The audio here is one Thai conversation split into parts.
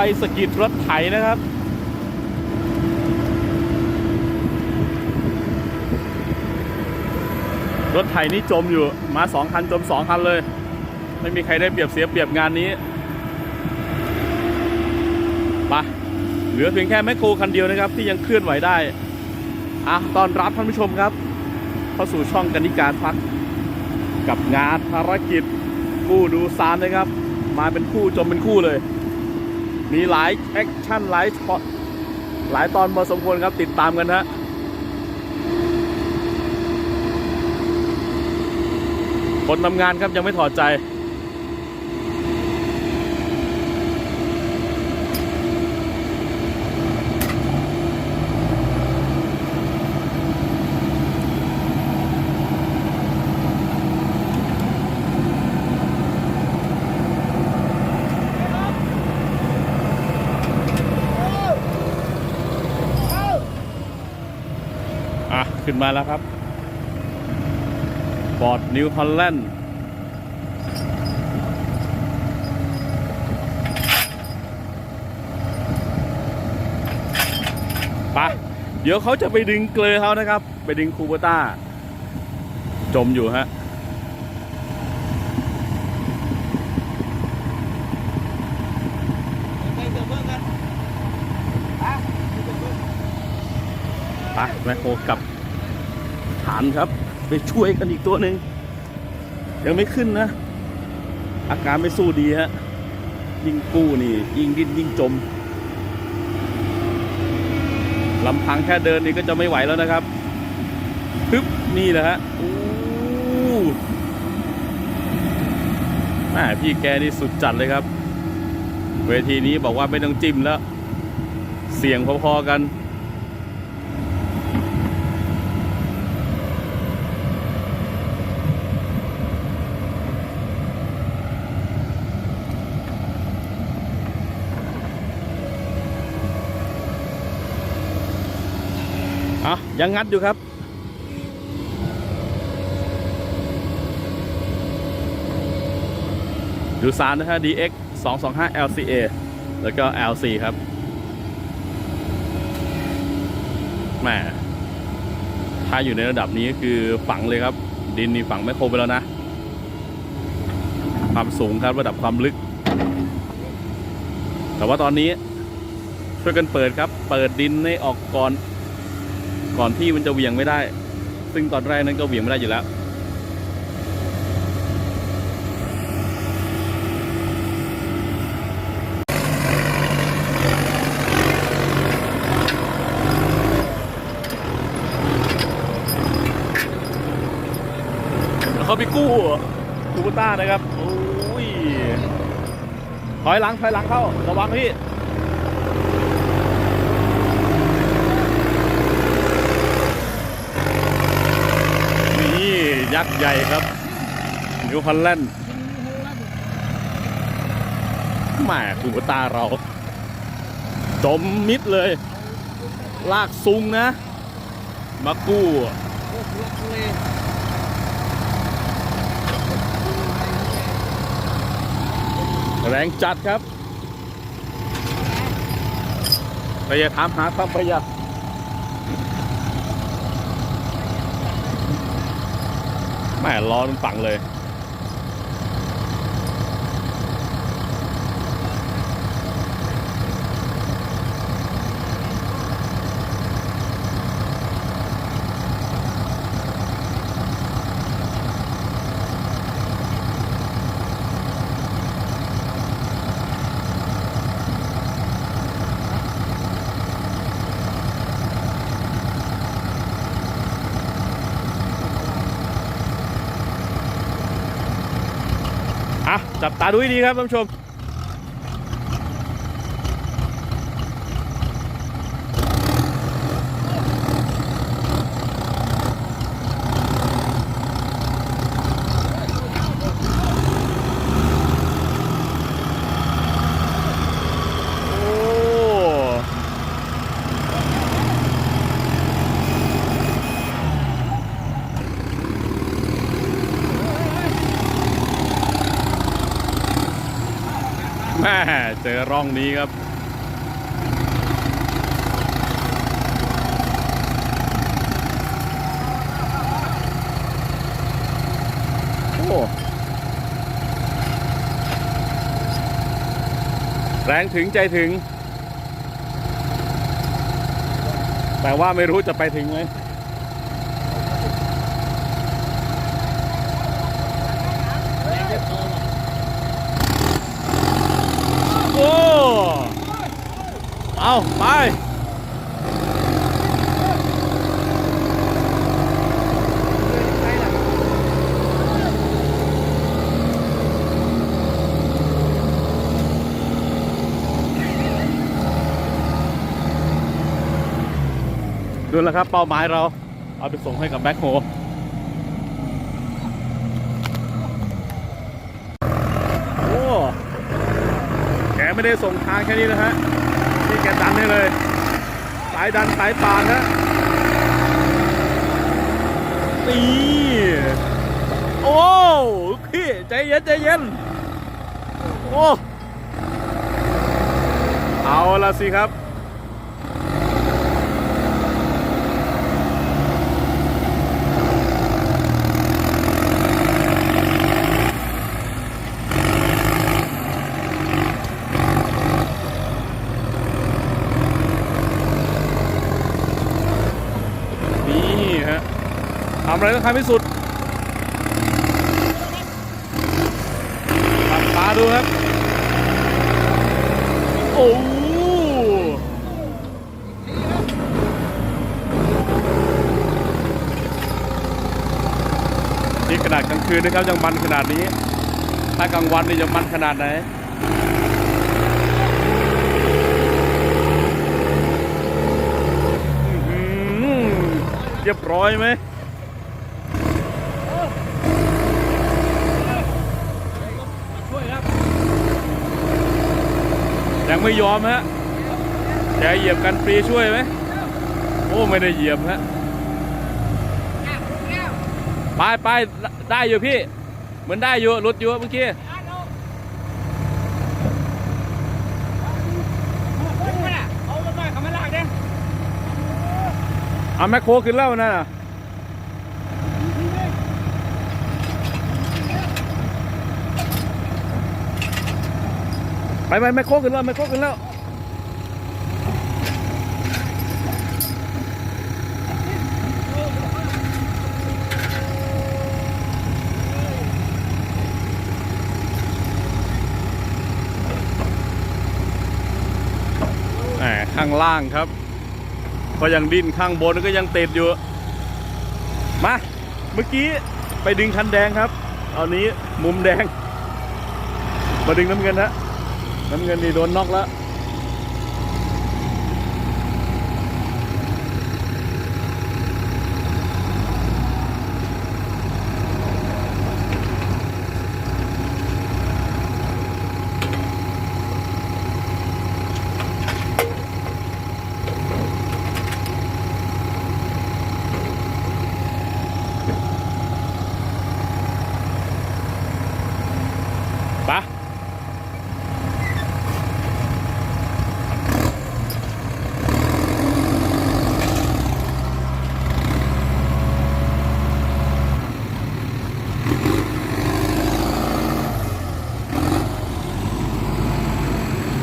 ไปสะกิดรถไถนะครับ รถไถนี่จมอยู่มาสองคันจมสองคันเลย ไม่มีใครได้เปรียบเสียเปรียบงานนี้ปะเหลือเพียงแค่แมคโครคันเดียวนะครับ ที่ยังเคลื่อนไหวได้อะตอนรับท่านผู้ชมครับ เข้าสู่ช่องกันนิการพักกับงานภารกิจกู้ดูซานนะครับ มาเป็นคู่จมเป็นคู่เลย มีหลายแอคชั่นหลายช็อตหลายตอนพอสมควรครับติดตามกันฮะคนทำงานครับยังไม่ถอดใจ ขึ้นมาแล้วครับฟอร์ดนิวฮอลแลนด์ไปเดี๋ยวเขาจะไปดึงเกลือเขานะครับ ไปดึงคูเบต้า จมอยู่ฮะไปเจอเพื่อนกันไปเจอเพื่อนไปแมคโครกลับ ฐานครับ ไปช่วยกันอีกตัวหนึ่งยังไม่ขึ้นนะ อาการไม่สู้ดีฮะยิ่งกู้นี่ ยิ่งดิ้นยิ่งจมลำพังแค่เดินนี่ก็จะไม่ไหวแล้วนะครับปึ๊บนี่แหละฮะอู้แม่พี่แกนี่สุดจัดเลยครับ เวทีนี้บอกว่าไม่ต้องจิ้มแล้ว เสียงพอๆกัน อะยังงัดอยู่ครับ ดูซานนะฮะ DX 225 LCA แล้วก็ LC ครับแหมถ้าอยู่ในระดับนี้ก็คือฝังเลยครับ ดินนี่ฝังไม่โครไปแล้วนะ ความสูงครับระดับความลึก แต่ว่าตอนนี้ช่วยกันเปิดครับ เปิดดินให้ออกก่อน ก่อนที่มันจะเวียงไม่ได้ ซึ่งตอนแรกนั้นก็เวียงไม่ได้อยู่แล้วแล้วเขาไปกู้คูบูต้านะครับ โอ้ย ถอยหลัง ถอยหลังเข้า ระวังพี่ นี่ ยักษ์ใหญ่ครับนิวฮอลแลนด์แหม่คูบูต้าเรา จมมิดเลย ลากซุงนะ มากู้แรงจัดครับแต่อย่าถามหาความประหยัด แม่ร้อนฝังเลย จับตาดูให้ดีครับท่านผู้ชม เจอร่องนี้ครับ โอ้ แรงถึงใจถึง แต่ว่าไม่รู้จะไปถึงไหม เอาไปดูแล้วครับเป้าหมายเราเอาไปส่งให้กับแบ็คโฮโอ้แกไม่ได้ส่งทางแค่นี้นะฮะ แกดันให้เลย สายดันสายปานนะตีโอ้พี่ใจเย็นใจเย็น โอ้ เอาละสิครับ นี่ฮะทำอะไรต้องทำให้สุดตัดตาดูครับ โอ้นี่ขนาดกลางคืนนะครับยังมันขนาดนี้ ถ้ากลางวันนี่จะมันขนาดไหนเรียบร้อยไหม ช่วยครับ ยังไม่ยอมฮะแกเหยียบกันฟรีช่วยไหมโอ้ไม่ได้เหยียบฮะไปไปได้อยู่พี่ เหมือนได้อยู่หลุดอยู่เมื่อกี้เอาแมคโครขึ้นแล้วนะ ไปไปแมคโครขึ้นแล้วแมคโครขึ้นแล้วแหมข้างล่างครับ ก็ยังดิ้นข้างบนก็ยังติดอยู่ มาเมื่อกี้ไปดึงคันแดงครับ เอานี้มุมแดง มาดึงน้ำเงินนะ น้ำเงินนี่โดนน็อกแล้ว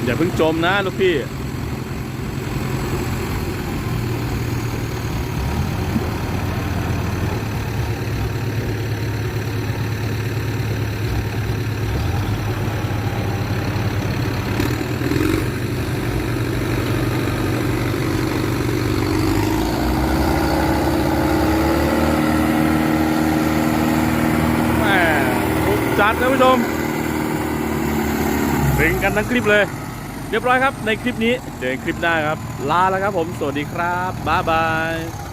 อย่าเพิ่งจมนะลูกพี่แหม่จัดนะผู้ชมดึงกันทั้งคลิปเลย เรียบร้อยครับในคลิปนี้เดี๋ยวคลิปหน้าครับ ลาแล้วครับผม สวัสดีครับ บ๊ายบาย